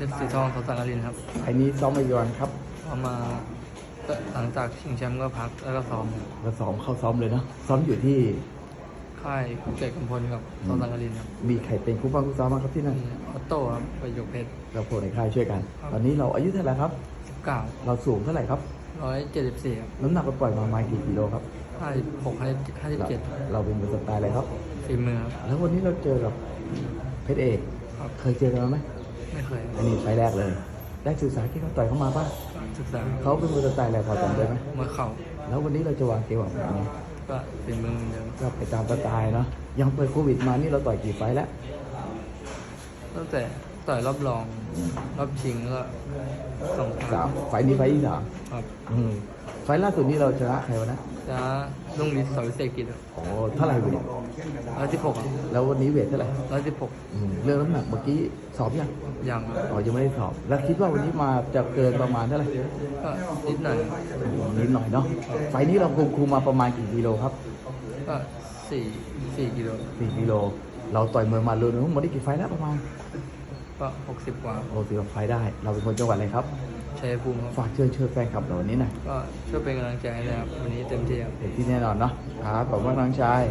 เพชรสีทองสสังกลินครับไอ้นี้ซ้อมมากี่วันครับพอมาก็หลังจากชิงแชมป์ก็พักแล้วก็ซ้อมครับเราซ้อมเข้าซ้อมเลยเนาะ ซ้อมอยู่ที่ ค่ายเกตกำพลกับสสังกลินครับมีใครเป็นคู่บ้างคู่ซ้อมมางครับที่นั่นมีออโต้ครับไปยกเพชร เราพวกในค่ายช่วยกันตอนนี้เราอายุเท่าไหร่ครับ สิบเก้าเราสูงเท่าไหร่ครับ ร้อยเจ็ดสิบสี่ครับน้ำหนักเราปล่อยมาประมาณกี่กิโลครับห้าสิบหกห้าสิบเจ็ดเราเป็นมือสไตล์อะไรครับ ฝีมือครับ แล้ววันนี้เราเจอกับเพชรเอก ครับ เคยเจอกันมาไหม ไม่เคยอันนี้ไฟล์แรกเลย ได้ศึกษาที่เขาต่อยเข้ามาป่ะศึกษาเขาเป็นมือสไตล์อะไรพอจำได้ไหมมวยเข่าแล้ววันนี้เราจะวางเกมวางแผนไงก็ฝีมือเหมือนเดิมก็ไปตามสไตล์เนาะยังเปิดโควิดมานี่เราต่อยกี่ไฟล์แล้วตั้งแต่ต่อยรอบรองรอบชิงแล้วก็สองคสารั้มงไฟล์นี้ไฟล์ที่สามครับอืมไฟล์ล่าสุดนี้เราชนะใครวะนะจะลุงฤทธิ์สอวิเศษกิจโอ้เท่าไหร่เวทร้อยสิบหกแล้ววันนี้เวทเท่าไหร่ร้อยสิบหกอืมเรื่องน้ำหนักเมื่อกี้สอบยังอย่างอ๋อยังไม่ได้สอบ แล้วคิดว่าวันนี้มาจะเกินประมาณเท่าไหร่ก็นิดหน่อยนิดหน่อยเนาะไฟล์นี้เราคุมคุมมาประมาณกี่กิโลครับก็สี่สี่กิโลสี่กิโล เราต่อยมวยมาเลยหมดได้กี่ไฟล์แล้วประมาณก็หกสิบกว่าโอ้สิบกว่าไฟล์ได้ เราเป็นคนจังหวัดอะไรครับ ชัยภูมิครับฝากเชิญเชิญแฟนคลับเราวันนี้หน่อยก็ช่วยเป็นกำลังใจให้เลยครับวันนี้เต็มที่ครับ เด็กที่แน่นอนเนาะครับขอบคุณน้องชาย